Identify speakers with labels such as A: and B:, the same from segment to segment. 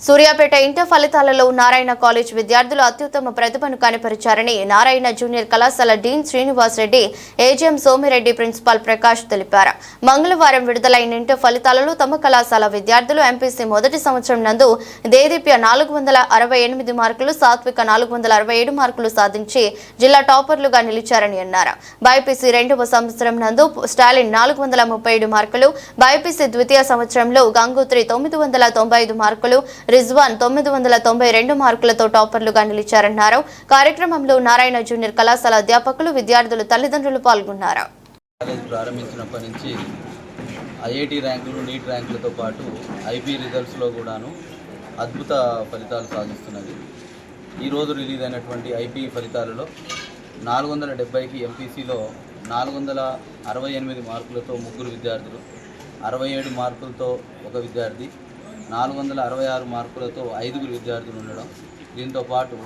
A: Suryapet inter ఫలితాలలో Narayana college విద్యార్థులు అత్యుత్తమ ప్రతిభను కనపరిచారని నారాయణ జూనియర్ కళాశాల dean Srinivas Reddy AGM Somireddy principal Prakash తెలిపారు. మంగళవారం విడుదలైన ఇంటర్ ఫలితాలలో తమ కళాశాల విద్యార్థులు ఎంపీసీ మొదటి సంవత్సరం నందు దేదీప్య నాలుగు వందల అరవై ఎనిమిది మార్కులు సాత్విక నాలుగు వందల అరవై ఏడు మార్కులు సాధించి జిల్లా టాపర్లుగా నిలిచారని అన్నారు. బైపీసీ రెండవ సంవత్సరం నందు స్టాలిన్ నాలుగు వందల ముప్పై ఏడు మార్కులు బైపీసీ ద్వితీయ సంవత్సరంలో గంగోత్రి తొమ్మిది వందల తొంభై ఐదు మార్కులు రిజ్వాన్ తొమ్మిది వందల తొంభై రెండు మార్కులతో టాపర్లుగా నిలిచారన్నారు. కార్యక్రమంలో నారాయణ జూనియర్ కళాశాల అధ్యాపకులు విద్యార్థులు తల్లిదండ్రులు పాల్గొన్నారు.
B: ప్రారంభించినప్పటి నుంచి ఐఐటి ర్యాంకులు నీట్ ర్యాంకులతో పాటు ఐపీ రిజల్ట్స్లో కూడాను అద్భుత ఫలితాలు సాధిస్తున్నది. ఈరోజు రిలీజ్ అయినటువంటి ఐపీ ఫలితాలలో నాలుగు వందల డెబ్బైకి ఎంపీసీలో నాలుగు వందల అరవై ఎనిమిది మార్కులతో ముగ్గురు విద్యార్థులు అరవై ఏడు మార్కులతో ఒక విద్యార్థి నాలుగు వందల అరవై ఆరు మార్కులతో ఐదుగురు విద్యార్థులు ఉండడం దీంతో పాటు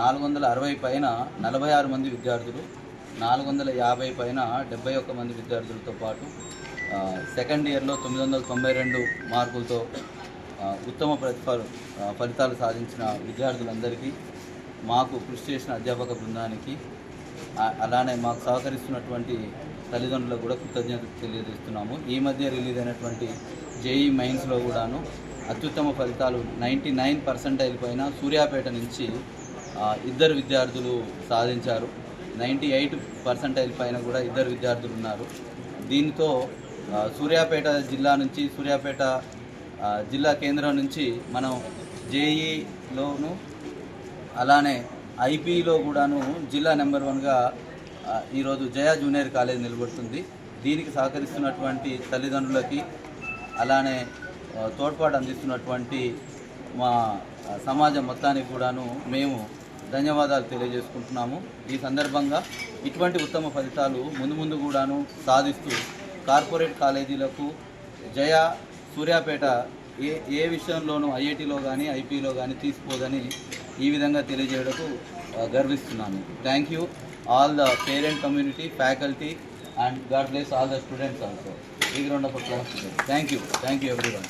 B: నాలుగు వందల అరవై పైన నలభై ఆరు మంది విద్యార్థులు నాలుగు వందల యాభై పైన డెబ్బై ఒక్క మంది విద్యార్థులతో పాటు సెకండ్ ఇయర్లో తొమ్మిది వందల తొంభై రెండు మార్కులతో ఉత్తమ ప్రతిఫల ఫలితాలు సాధించిన విద్యార్థులందరికీ మాకు కృషి చేసిన అధ్యాపక బృందానికి అలానే మాకు సహకరిస్తున్నటువంటి తల్లిదండ్రులకు కూడా కృతజ్ఞత తెలియజేస్తున్నాము. ఈ మధ్య రిలీజ్ అయినటువంటి జేఈ మైన్స్లో కూడాను అత్యుత్తమ ఫలితాలు నైంటీ నైన్ పర్సెంటైల్ పైన సూర్యాపేట నుంచి ఇద్దరు విద్యార్థులు సాధించారు. నైంటీ ఎయిట్ పర్సెంటైల్ పైన కూడా ఇద్దరు విద్యార్థులు ఉన్నారు. దీంతో సూర్యాపేట జిల్లా నుంచి సూర్యాపేట జిల్లా కేంద్రం నుంచి మనం జేఈలోను అలానే ఐపీలో కూడాను జిల్లా నెంబర్ వన్గా ఈరోజు జయ జూనియర్ కాలేజ్ నిలబడుతుంది. దీనికి సహకరిస్తున్నటువంటి తల్లిదండ్రులకి అలానే తోడ్పాటు అందిస్తున్నటువంటి మా సమాజం మొత్తానికి కూడాను మేము ధన్యవాదాలు తెలియజేసుకుంటున్నాము. ఈ సందర్భంగా ఇటువంటి ఉత్తమ ఫలితాలు ముందు ముందు కూడాను సాధిస్తూ కార్పొరేట్ కాలేజీలకు జయ సూర్యాపేట ఏ ఏ విషయంలోనూ ఐఐటిలో కానీ ఐపీలో కానీ తీసుకోదని ఈ విధంగా తెలియజేయడకు గర్విస్తున్నాను. Thank you all the parent community faculty and God bless all the students also ఈ ground of class thank you thank you everyone